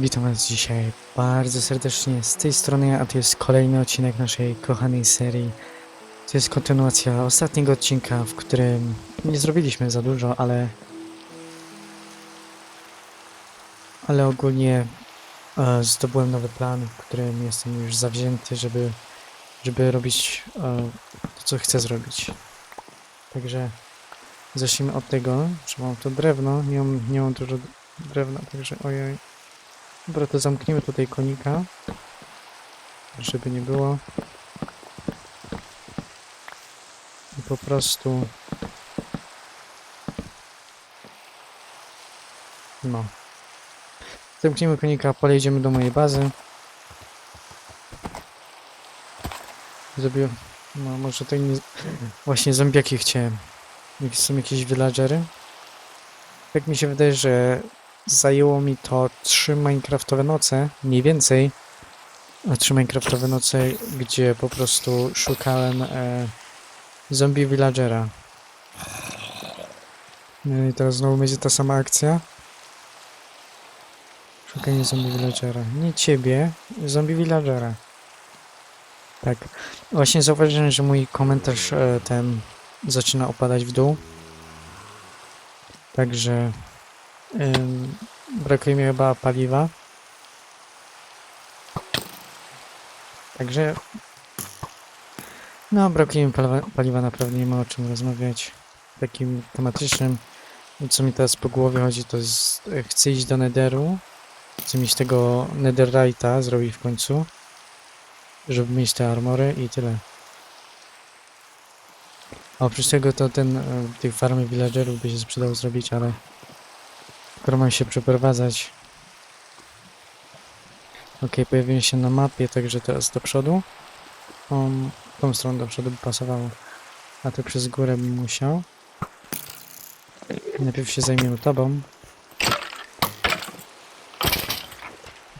Witam Was dzisiaj bardzo serdecznie z tej strony, a to jest kolejny odcinek naszej kochanej serii. To jest kontynuacja ostatniego odcinka, w którym nie zrobiliśmy za dużo, ale... Ale ogólnie e, zdobyłem nowy plan, w którym jestem już zawzięty, żeby, żeby robić e, to, co chcę zrobić. Także zacznijmy od tego, że mam to drewno, nie mam, nie mam dużo drewna, także ojej. Dobra, to zamkniemy tutaj konika. Żeby nie było. I po prostu... No. Zamkniemy konika, podejdziemy do mojej bazy. Zrobię... No, może to nie... Właśnie zombiaki chciałem. Są jakieś villagery? Tak mi się wydaje, że zajęło mi to trzy Minecraftowe noce, mniej więcej. Trzy Minecraftowe noce, gdzie po prostu szukałem e, zombie villagera. No i teraz znowu będzie ta sama akcja. Szukanie zombie villagera. Nie ciebie, zombie villagera. Tak. Właśnie zauważyłem, że mój komentarz e, ten zaczyna opadać w dół. Także brakuje mi chyba paliwa. Także. No, brakuje mi paliwa, naprawdę nie ma o czym rozmawiać. Takim tematycznym. I Co mi teraz po głowie chodzi, to jest. e, Chcę iść do Netheru. Chcę mieć tego Netherite'a zrobić w końcu. Żeby mieć te armory i tyle. Oprócz tego to ten. e, Tych farmy villagerów by się przydało zrobić, ale. Skoro mam się przeprowadzać. Ok, pojawiłem się na mapie, także teraz do przodu. Um, tą stroną do przodu by pasowało. A to przez górę bym musiał. Najpierw się zajmiemy tobą.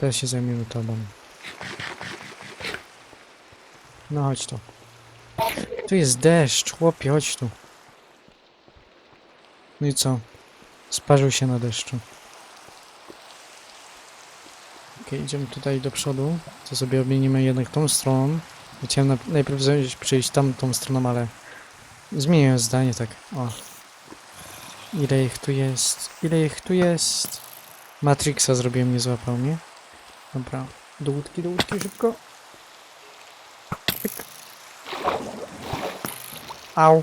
Teraz się zajmiemy tobą. No chodź tu. Tu jest deszcz, chłopie, chodź tu. No i co? Sparzył się na deszczu. Ok, idziemy tutaj do przodu. To sobie obmienimy jednak tą stroną. Chciałem na, najpierw zejść- przejść tamtą stroną, ale zmieniłem zdanie tak. O. Ile ich tu jest? Ile ich tu jest? Matrixa zrobiłem, nie złapał mnie. Dobra. Do łódki, do łódki, szybko. Au.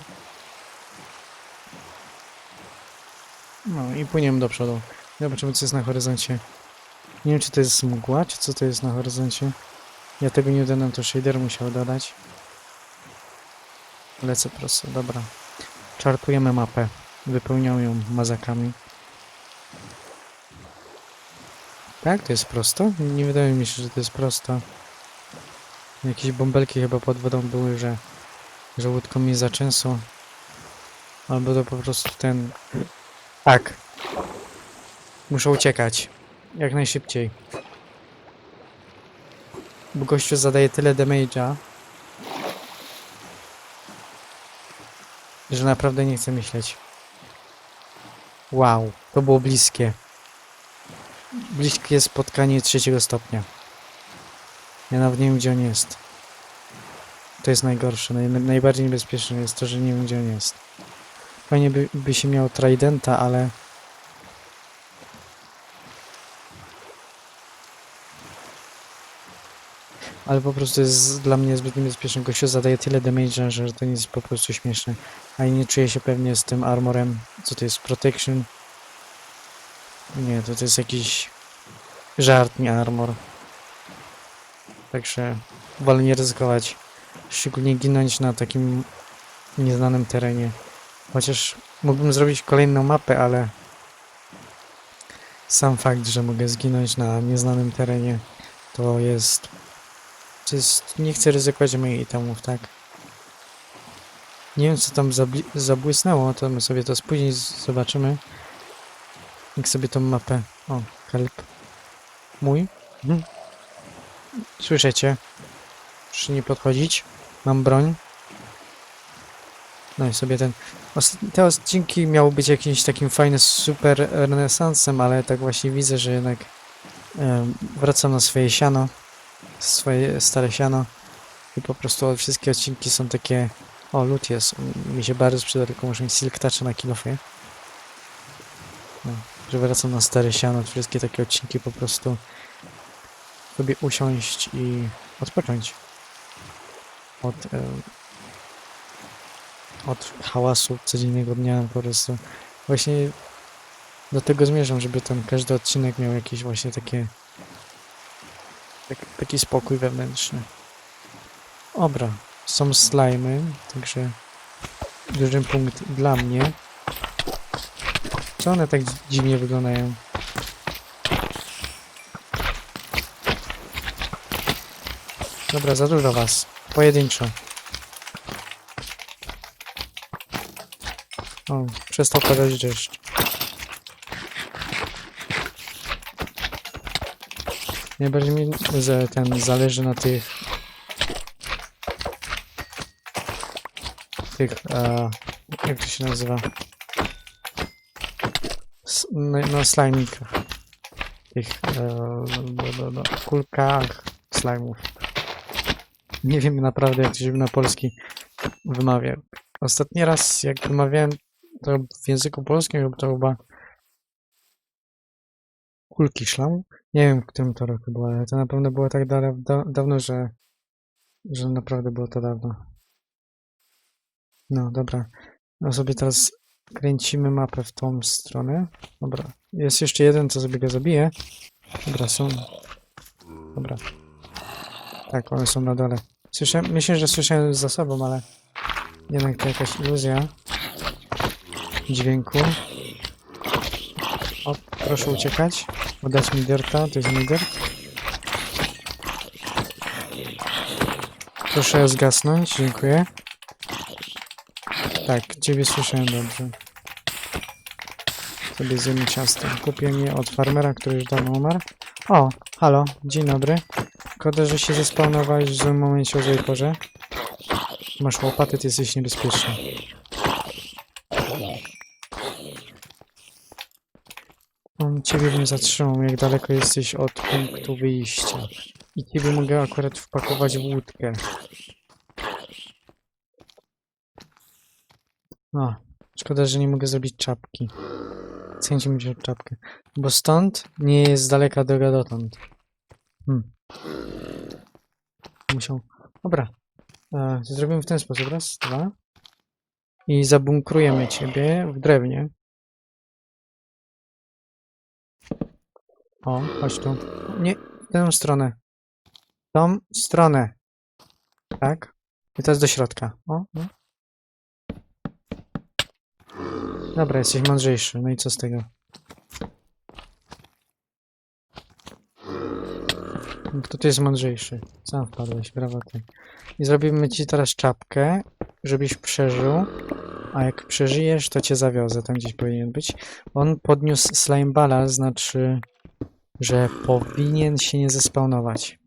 No i płyniemy do przodu. Zobaczymy co jest na horyzoncie. Nie wiem czy to jest mgła, czy co to jest na horyzoncie. Ja tego nie dodam, to shader musiał dodać. Lecę prosto, dobra. Czartujemy mapę. Wypełniam ją mazakami. Tak? To jest prosto? Nie wydaje mi się, że to jest prosto. Jakieś bąbelki chyba pod wodą były, że, że łódką mnie zaczęsło. Albo to po prostu ten tak. Muszę uciekać. Jak najszybciej. Bo gościu zadaje tyle damage'a, że naprawdę nie chcę myśleć. Wow, to było bliskie. Bliskie spotkanie trzeciego stopnia. Ja nawet nie wiem, gdzie on jest. To jest najgorsze. Naj, najbardziej niebezpieczne jest to, że nie wiem, gdzie on jest. Fajnie by, by się miał Tridenta, ale... Ale po prostu jest dla mnie zbyt niebezpieczny. Gościu zadaje tyle damage'a, że to jest po prostu śmieszne. A i nie czuję się pewnie z tym armorem. Co to jest? Protection? Nie, to, to jest jakiś żart, nie armor. Także wolę nie ryzykować. Szczególnie ginąć na takim nieznanym terenie. Chociaż mógłbym zrobić kolejną mapę, ale sam fakt, że mogę zginąć na nieznanym terenie, to jest. To jest. Nie chcę ryzykować moich itemów, tak? Nie wiem, co tam zabłysnęło, to my sobie to później zobaczymy. Jak sobie tą mapę. O, help. Mój. Mhm. Słyszycie? Proszę nie podchodzić. Mam broń. No i sobie ten. Te odcinki miały być jakimś takim fajnym super renesansem, ale tak właśnie widzę, że jednak wracam na swoje siano, swoje stare siano i po prostu wszystkie odcinki są takie o, lód jest, mi się bardzo przyda, tylko muszę mieć silk toucha na kilofie. No, że wracam na stare siano, wszystkie takie odcinki po prostu sobie usiąść i odpocząć od, em, od hałasu codziennego dnia po prostu. Właśnie do tego zmierzam, żeby ten każdy odcinek miał jakieś właśnie takie tak, taki spokój wewnętrzny. Dobra, są slimy, także duży punkt dla mnie. Co one tak dzi- dziwnie wyglądają? Dobra, za dużo was. Pojedynczo. O, przestał padać deszcz. Najbardziej mi za- ten zależy na tych tych e, jak to się nazywa? S na, na slajmikach. Tych e, kulkach slajmów. Nie wiem naprawdę jak to się na polski wymawia. Ostatni raz jak wymawiałem to w języku polskim to chyba kulki szlamu. Nie wiem w którym to roku było, ale to na pewno było tak da da dawno, że, że naprawdę było to dawno. No dobra. No sobie teraz kręcimy mapę w tą stronę. Dobra. Jest jeszcze jeden, co sobie go zabije. Dobra, są. Dobra. Tak, one są na dole. Słyszę, myślę, że słyszałem za sobą, ale jednak to jakaś iluzja dźwięku. O, proszę uciekać. Oddać mi dirta, to jest mi dirt. Proszę zgasnąć, dziękuję. Tak, ciebie słyszałem dobrze. Sobie zjemy ciasto. Kupię je od farmera, który już dawno umarł. O, halo, dzień dobry. Szkoda, że się zespawnowałeś w złym momencie o złej porze. Masz łopaty, ty jesteś niebezpieczny. On ciebie bym zatrzymał, jak daleko jesteś od punktu wyjścia. I ciebie mogę akurat wpakować w łódkę. No, szkoda, że nie mogę zrobić czapki. Chcę mi wziąć czapkę. Bo stąd nie jest daleka droga dotąd. Hmm. Musiał. Dobra. E, zrobimy w ten sposób. Raz, dwa. I zabunkrujemy ciebie w drewnie. O, chodź tu. Nie, tę stronę. Tą stronę. Tak. I teraz do środka. O, no. Dobra, jesteś mądrzejszy. No i co z tego? Kto tu jest mądrzejszy? Sam wpadłeś, brawo ty. I zrobimy ci teraz czapkę, żebyś przeżył. A jak przeżyjesz, to cię zawiozę. Tam gdzieś powinien być. On podniósł slime balla, znaczy, że powinien się nie zespawnować.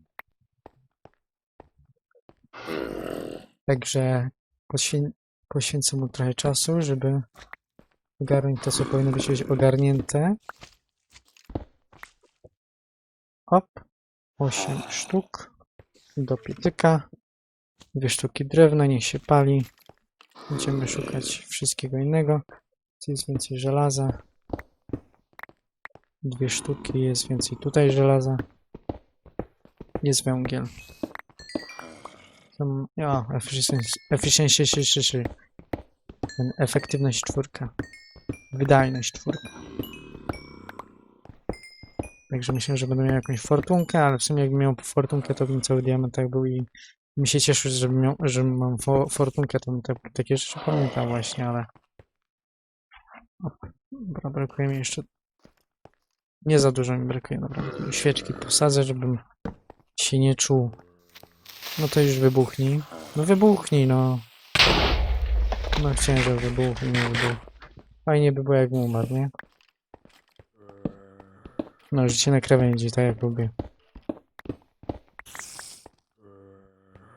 Także poświę poświęcę mu trochę czasu, żeby ogarnąć to, co powinno być ogarnięte. Hop. 8 sztuk do pietyka. Dwie sztuki drewna, niech się pali. Będziemy szukać wszystkiego innego. Tu jest więcej żelaza. Dwie sztuki, jest więcej tutaj żelaza. Jest węgiel. Tam, ja, efficiency, efficiency, szy- szy- szy. Ten efektywność czwórka. Wydajność czwórka. Także myślę, że będę miał jakąś fortunkę, ale w sumie jakbym miał fortunkę, to bym cały diament tak był i mi się cieszy, że, miał, że mam fo fortunkę, to bym te, takie rzeczy pamiętał właśnie, ale... Dobra, brakuje mi jeszcze... Nie za dużo mi brakuje, dobra. Świeczki posadzę, żebym się nie czuł. No to już wybuchnij. No wybuchnij, no. No chciałem, żeby wybuchnął, nie wybuch. Fajnie by było, jak umarł, nie? No, życie na krawędzi, tak jak lubię.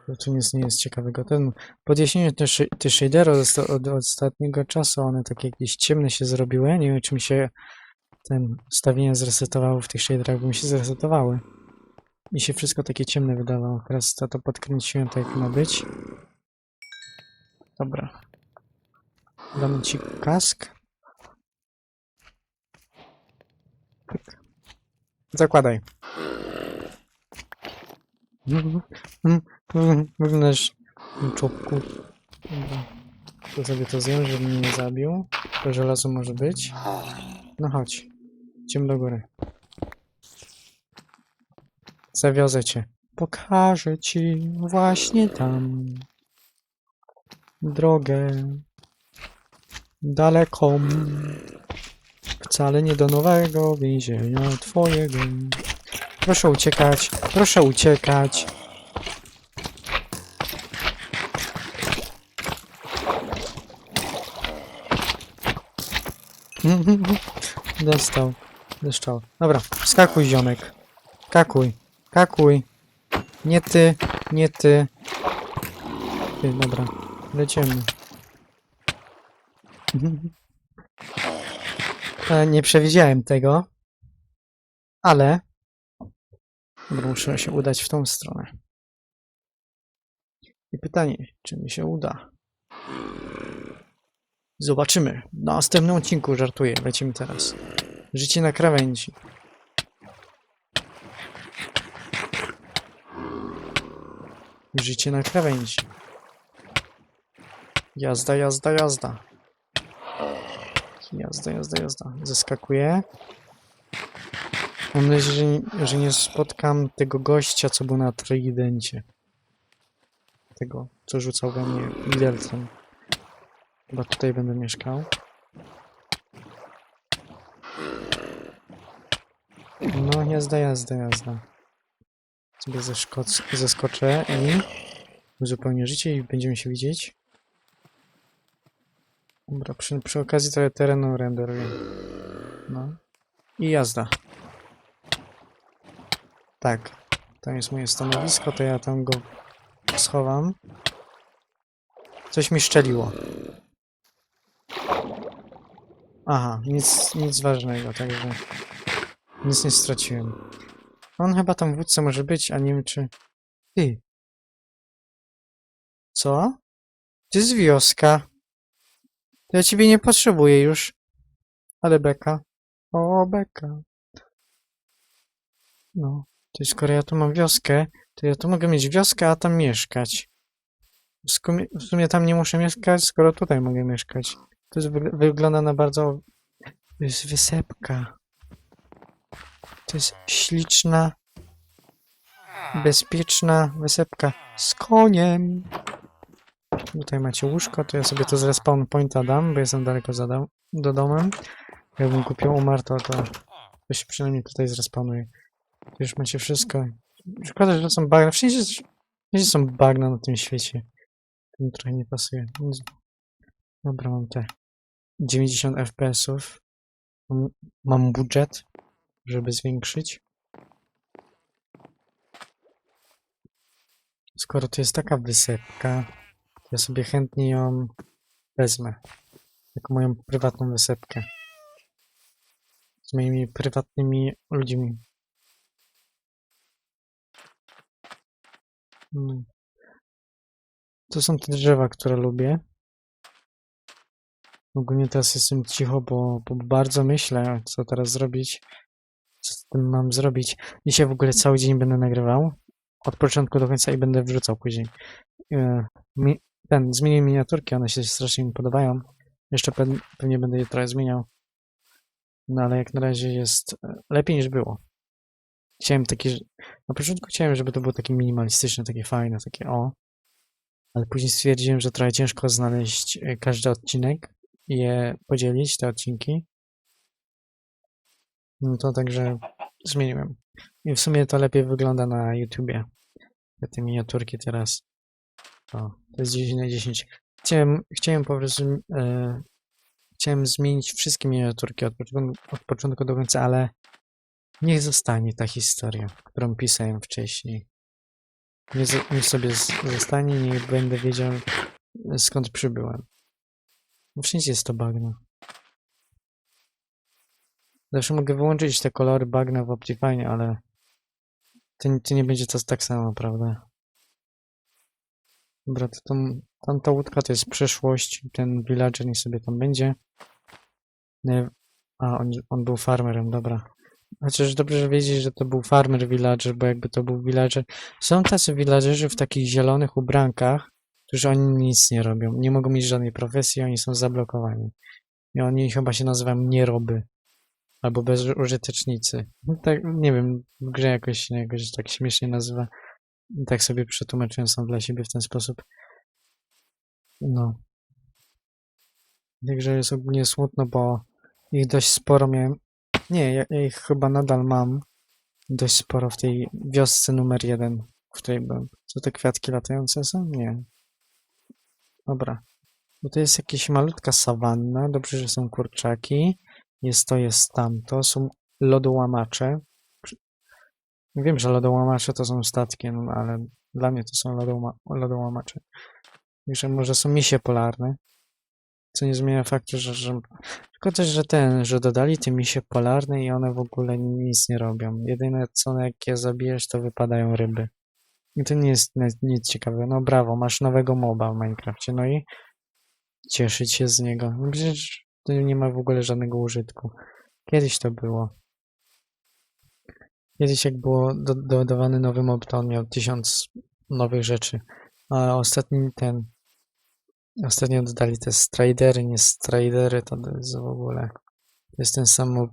To tu nic nie jest ciekawego. Ten podjaśnienie te, te shadery od, od ostatniego czasu, one takie jakieś ciemne się zrobiły. Nie wiem, czy mi się ten ustawienia zresetowały w tych shaderach, mi się zresetowały. I się wszystko takie ciemne wydawało. Teraz to, to podkręciłem tak jak ma być. Dobra. Damy ci kask. Pyk. Zakładaj. Wyglądasz czubku. Dobra. To sobie to zjem, żeby mnie nie zabił. To żelazo może być. No chodź. Idziemy do góry. Zawiozę cię. Pokażę ci właśnie tam drogę daleką. Wcale nie do nowego więzienia twojego. Proszę uciekać, proszę uciekać. Dostał, dostał. Dobra, skakuj ziomek. Kakuj, kakuj. Nie ty, nie ty. Ty, dobra, lecimy. E, Nie przewidziałem tego, ale Dobra, muszę się udać w tą stronę. I pytanie, czy mi się uda? Zobaczymy. Na następnym odcinku żartuję. Lecimy teraz. Życie na krawędzi. Życie na krawędzi. Jazda, jazda, jazda. Jazda, jazda, jazda. Zeskakuję. Mam nadzieję, że że nie spotkam tego gościa, co był na tridencie. Tego, co rzucał we mnie widelcem. Chyba tutaj będę mieszkał. No, jazda, jazda, jazda. Sobie zeskoczę i uzupełnię życie i będziemy się widzieć. Dobra, przy, przy okazji trochę terenu renderuję. No. I jazda. Tak. Tam jest moje stanowisko, to ja tam go schowam. Coś mi szczeliło. Aha, nic, nic ważnego, także nic nie straciłem. On chyba tam wódca może być, a nie wiem czy... Ty. Co? To jest wioska. Ja ciebie nie potrzebuję już. Ale beka. O, beka. No. To skoro ja tu mam wioskę, to ja tu mogę mieć wioskę, a tam mieszkać. W sumie, w sumie tam nie muszę mieszkać, skoro tutaj mogę mieszkać. To jest, wy- wygląda na bardzo... To jest wysepka. To jest śliczna, bezpieczna wysepka z koniem. Tutaj macie łóżko, to ja sobie to z respawn pointa dam, bo jestem daleko za dom, do domem. Jakbym kupił umarł, to, to, to się przynajmniej tutaj zrespawnuje. Tu już macie wszystko. Szkoda, że są bagna. Wszędzie, wszędzie są bagna na tym świecie. To mi trochę nie pasuje. Dobra, mam te 90 FPS-ów. Mam, mam budżet, żeby zwiększyć. Skoro to jest taka wysepka, ja sobie chętnie ją wezmę. Jako moją prywatną wysepkę. Z moimi prywatnymi ludźmi. Mm. To są te drzewa, które lubię. Ogólnie teraz jestem cicho, bo, bo bardzo myślę, co teraz zrobić. Tym mam zrobić. Dzisiaj w ogóle cały dzień będę nagrywał. Od początku do końca i będę wrzucał później. E, ten, zmienię miniaturki, one się strasznie mi podobają. Jeszcze pe pewnie będę je trochę zmieniał. No ale jak na razie jest e, lepiej niż było. Chciałem takie, że- na początku chciałem, żeby to było takie minimalistyczne, takie fajne, takie o. Ale później stwierdziłem, że trochę ciężko znaleźć e, każdy odcinek i je podzielić, te odcinki. No to także zmieniłem. I w sumie to lepiej wygląda na YouTubie. Te miniaturki teraz. O, to jest 10 na 10. Chciałem, chciałem po prostu e, chciałem zmienić wszystkie miniaturki od początku, od początku do końca, ale niech zostanie ta historia, którą pisałem wcześniej. Niech, niech sobie zostanie, niech będę wiedział skąd przybyłem. Wszędzie jest to bagno. Zawsze mogę wyłączyć te kolory bagna w Optifine, ale to, to nie będzie to tak samo, prawda? Dobra, to tam, tamta łódka to jest przeszłość, ten villager nie sobie tam będzie. Nie, a, on, on był farmerem, dobra. Chociaż dobrze że wiedzieć, że to był farmer villager, bo jakby to był villager. Są tacy villagerzy w takich zielonych ubrankach, którzy oni nic nie robią, nie mogą mieć żadnej profesji, oni są zablokowani. I oni chyba się nazywają nieroby. Albo bezużytecznicy. No Tak, nie wiem, w grze jakoś jakoś tak śmiesznie nazywa. Tak sobie przetłumaczyłem sam dla siebie w ten sposób. No. Także jest ogólnie smutno, bo ich dość sporo miałem. Nie, ja, ja ich chyba nadal mam. Dość sporo w tej wiosce numer jeden, w której byłem. Co te kwiatki latające są? Nie. Dobra. Bo to jest jakaś malutka sawanna. Dobrze, że są kurczaki. Jest to, jest tamto. Są lodołamacze. Wiem, że lodołamacze to są statki, no, ale dla mnie to są lodołama lodołamacze. Że może są misie polarne. Co nie zmienia faktu, że, że... Tylko też, że ten, że dodali te misie polarne i one w ogóle nic nie robią. Jedyne co, jak je zabijesz, to wypadają ryby. I to nie jest nic, ciekawego. No brawo, masz nowego moba w Minecrafcie. No i cieszyć się z niego. Przecież to nie ma w ogóle żadnego użytku. Kiedyś to było. Kiedyś jak było do, dodawany nowy mob, to on miał tysiąc nowych rzeczy. A ostatni ten... Ostatnio dodali te stridery, nie stridery, to jest w ogóle... To jest ten sam mob,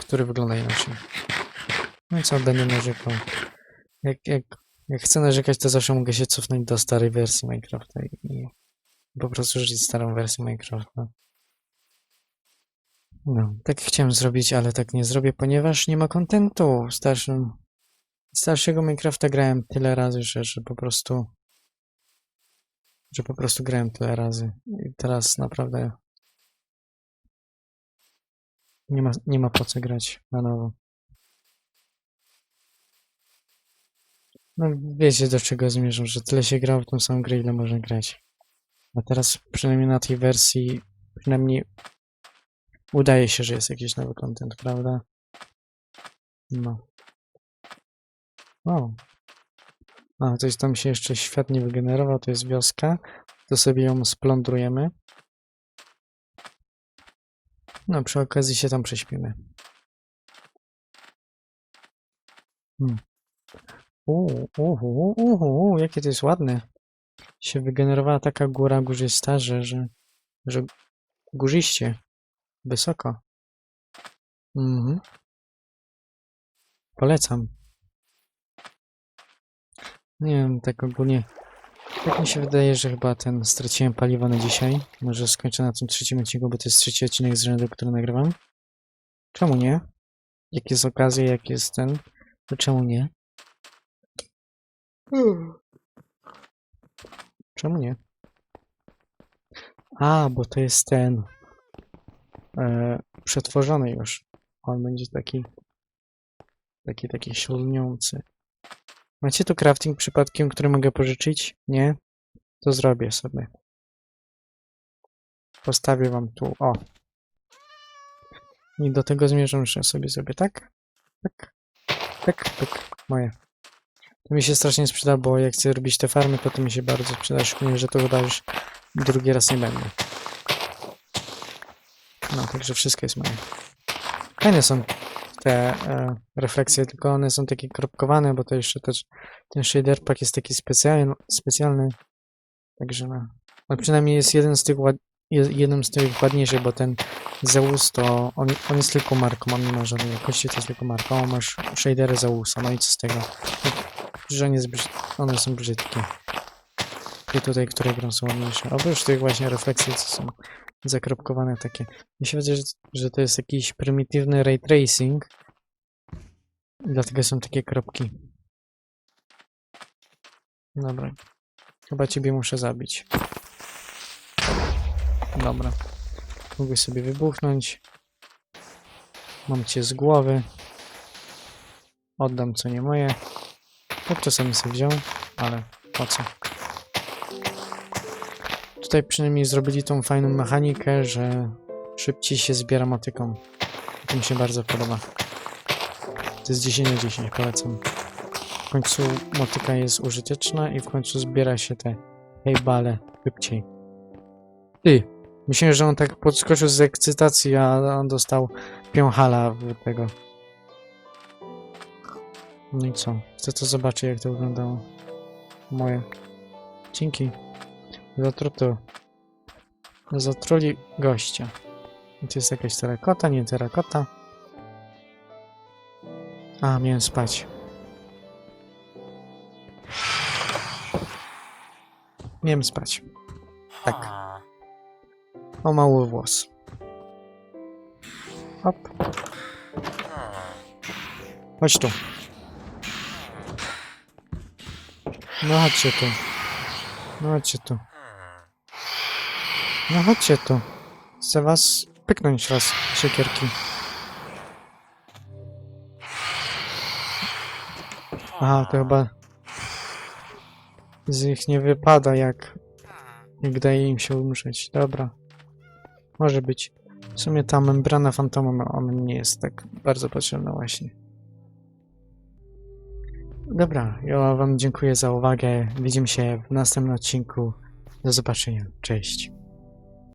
który wygląda inaczej. No i co, będę narzekał. Jak, jak, jak chcę narzekać, to zawsze mogę się cofnąć do starej wersji Minecrafta i, po prostu żyć starą wersję Minecrafta. No, tak chciałem zrobić, ale tak nie zrobię, ponieważ nie ma kontentu w starszym. Starszego Minecrafta grałem tyle razy, że, że po prostu. Że po prostu grałem tyle razy. I teraz naprawdę. Nie ma, nie ma po co grać na nowo. No wiecie do czego zmierzam, że tyle się grało w tą samą grę, ile można grać. A teraz przynajmniej na tej wersji, przynajmniej udaje się, że jest jakiś nowy content, prawda? No. O. A, coś tam się jeszcze świat nie wygenerował, to jest wioska. To sobie ją splądrujemy. No, przy okazji się tam prześpimy. Hmm. Uuu, uhu, uhu, jakie to jest ładne. Się wygenerowała taka góra górzysta, że, że, że górzyście. Wysoko. Mhm. Polecam. Nie wiem, tak ogólnie. Tak mi się wydaje, że chyba ten straciłem paliwo na dzisiaj. Może skończę na tym trzecim odcinku, bo to jest trzeci odcinek z rzędu, który nagrywam. Czemu nie? Jak jest okazja, jak jest ten, to czemu nie? Czemu nie? A, bo to jest ten e, przetworzony już. On będzie taki taki, taki śluniący. Macie tu crafting przypadkiem, który mogę pożyczyć? Nie? To zrobię sobie. Postawię wam tu, o. I do tego zmierzam, że sobie zrobię tak, tak, tak, tak, moje. To mi się strasznie sprzyda, bo jak chcę robić te farmy, to to mi się bardzo przyda, szczególnie, że to chyba już drugi raz nie będę. No, także wszystko jest moje. Fajne są te e, refleksje, tylko one są takie kropkowane, bo to jeszcze też ten shader pack jest taki specjalny, specjalny. Także no. no przynajmniej jest jeden z tych ład, je- jeden z tych ładniejszych, bo ten Zeus to on, on jest tylko marką, on nie ma żadnej jakości, to jest tylko marka. O, masz shadery Zeusa, no i co z tego? On jest one są brzydkie. I tutaj, które grą są ładniejsze. Oprócz tych właśnie refleksji, co są zakropkowane takie. Mi się wydaje, że, że to jest jakiś prymitywny ray tracing. Dlatego są takie kropki. Dobra. Chyba ciebie muszę zabić. Dobra. Mogę sobie wybuchnąć. Mam cię z głowy. Oddam co nie moje. Tak czasami sobie wziął, ale po co? Tutaj przynajmniej zrobili tą fajną mechanikę, że szybciej się zbiera motyką. To mi się bardzo podoba. To jest 10 na 10, polecam. W końcu motyka jest użyteczna i w końcu zbiera się te hejbale szybciej. Ty, myślałem, że on tak podskoczył z ekscytacji, a on dostał piąchala tego. No i co? Chcę to zobaczyć, jak to wyglądało. Moje. Dzięki. Zatruto. Zatruli gościa. I tu jest jakaś terakota, nie terakota. A, miałem spać. Miałem spać. Tak. O mały włos. Hop. Chodź tu. No chodźcie tu. No chodźcie tu. No chodźcie tu. Chcę was pyknąć raz siekierki. Aha, to chyba z nich nie wypada jak jak daje im się umrzeć. Dobra. Może być. W sumie ta membrana fantomu, ona nie jest tak bardzo potrzebna właśnie. Dobra, ja wam dziękuję za uwagę. Widzimy się w następnym odcinku. Do zobaczenia. Cześć.